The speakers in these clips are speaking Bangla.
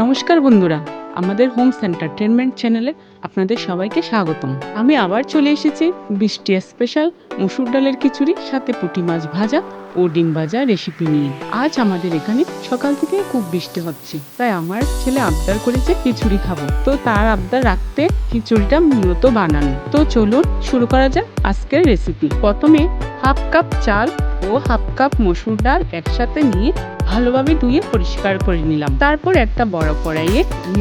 নমস্কার বন্ধুরা, আমাদের হোম এন্টারটেনমেন্ট চ্যানেলে আপনাদের সবাইকে স্বাগতম। আমি আবার চলে এসেছি বৃষ্টি স্পেশাল মুসুর ডালের খিচুড়ি, সাথে পুঁটি মাছ ভাজা ও ডিম ভাজা রেসিপি নিয়ে। আজ আমাদের এখানে সকাল থেকে খুব বৃষ্টি হচ্ছে, তাই আমার ছেলে আবদার করেছে খিচুড়ি খাব। তো তার আবদার রাখতে খিচুড়িটা মূলত বানানো। তো চলুন শুরু করা যাক আজকের রেসিপি প্রথমে হাফ কাপ চাল ও হাফ কাপ মসুর ডাল একসাথে নিয়ে ভালোভাবে ধুয়ে পরিষ্কার করে নিলাম। তারপর একটা বড় কড়াইয়ে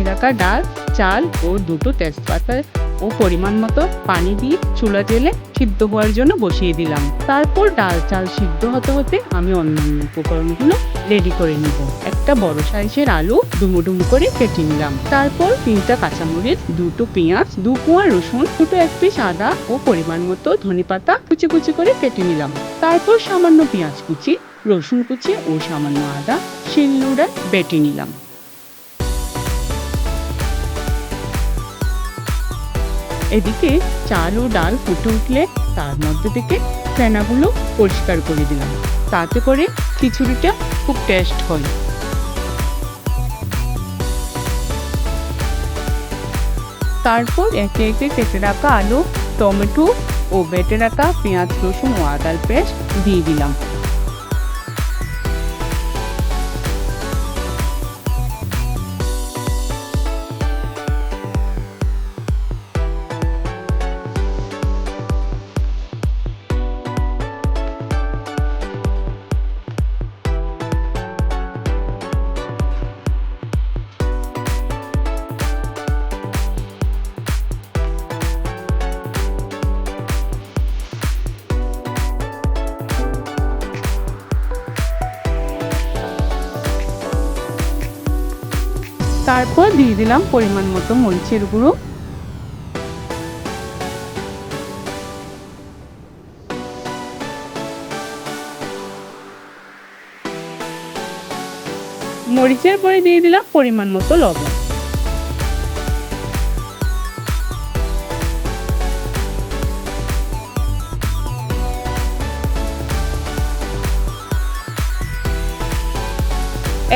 রাখা ডাল, চাল ও দুটো তেজপাতা ও পরিমাণ মতো পানি দিয়ে চুলা জেলে সিদ্ধ হওয়ার জন্য বসিয়ে দিলাম। তারপর ডাল, চাল সিদ্ধ হতে হতে আমি অন্যান্য উপকরণগুলো রেডি করে নিব। একটা বড় সাইজের আলু ডুমো ডুমো করে কেটে নিলাম। তারপর তিনটা কাঁচামরিচ, দুটো পেঁয়াজ, দু কোয়া রসুন, দুটো এক পিস আদা ও পরিমাণ মতো ধনে পাতা কুচি কুচি করে কেটে নিলাম। তারপর সামান্য পেঁয়াজ কুচি রসুন কুচি ও সামান্য আদা, শিল শিলনোড়ায় বেটে নিলাম। এদিকে চাল ও ডাল ফুটে উঠলে তার মধ্যে থেকে ফেনাগুলো পরিষ্কার করে দিলাম। তাতে করে খিচুড়িটা খুব টেস্ট হয়। তারপর একে একে কেটে রাখা আলু, টমেটো ও বেটে রাখা পেঁয়াজ, রসুন ও আদার পেস্ট দিয়ে দিলাম। তারপর দিয়ে দিলাম পরিমাণ মতো মরিচের গুঁড়ো। মরিচের পরে দিয়ে দিলাম পরিমাণ মতো লবণ।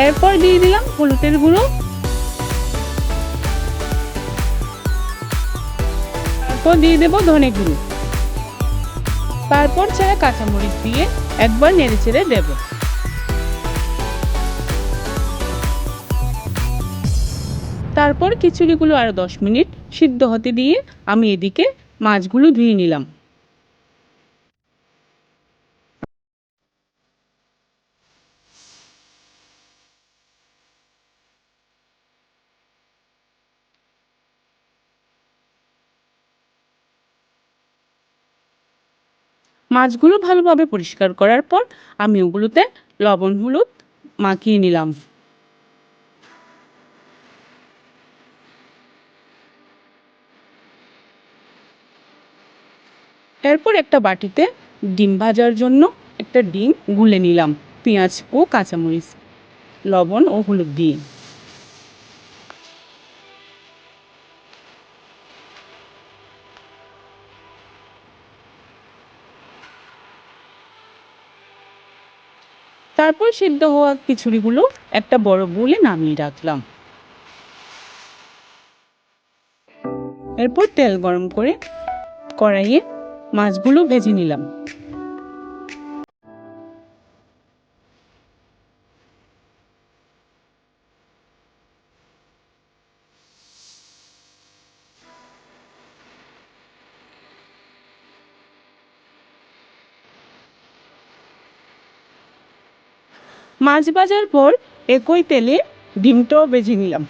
এরপর দিয়ে দিলাম হলুদের গুঁড়ো। তারপর দিয়ে দেবো ধনে গুঁড়ো। তারপর ছেড়ে কাঁচামরিচ দিয়ে একবার নেড়ে ছেড়ে দেবো। তারপর খিচুড়িগুলো আরও দশ মিনিট সিদ্ধ হতে দিয়ে আমি এদিকে মাছগুলো ধুয়ে নিলাম। মাছগুলো ভালোভাবে পরিষ্কার করার পর আমি ওগুলোতে লবণ, হলুদ মাখিয়ে নিলাম। এরপর একটা বাটিতে ডিম ভাজার জন্য একটা ডিম গুলে নিলাম, পেঁয়াজ ও কাঁচামরিচ, লবণ ও হলুদ দিয়ে। তারপর সিদ্ধ হওয়া খিচুড়িগুলো একটা বড় বলে নামিয়ে রাখলাম। এরপর তেল গরম করে কড়াইয়ে মাছগুলো ভেজে নিলাম। মাছ ভাজার পর একই তেলে ডিমটাও বেজে নিলাম।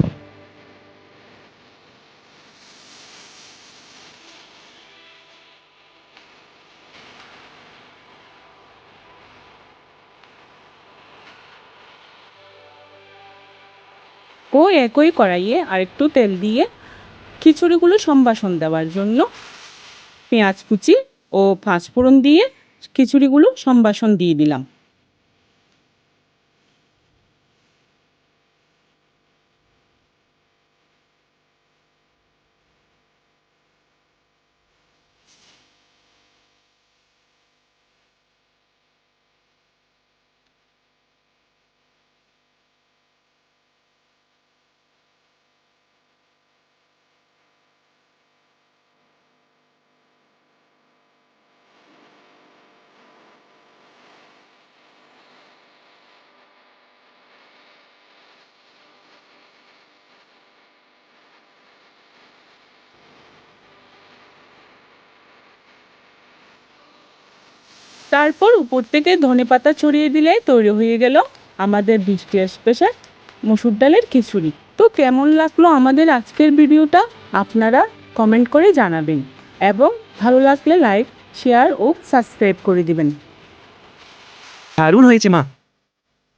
ও একই কড়াইয়ে আরেকটু তেল দিয়ে খিচুড়িগুলো সম্বাসন দেওয়ার জন্য পেঁয়াজ কুচি ও পাঁচফোড়ন দিয়ে খিচুড়িগুলো সম্বাসন দিয়ে দিলাম। তারপর উপর থেকে ধনে পাতা ছড়িয়ে দিলে তৈরি হয়ে গেল আমাদের বৃষ্টি স্পেশাল মসুর ডালের খিচুড়ি। তো কেমন লাগল আমাদের আজকের ভিডিওটা? আপনারা কমেন্ট করে জানাবেন এবং ভালো লাগলে লাইক শেয়ার ও সাবস্ক্রাইব করে দিবেন। দারুণ হয়েছে মা।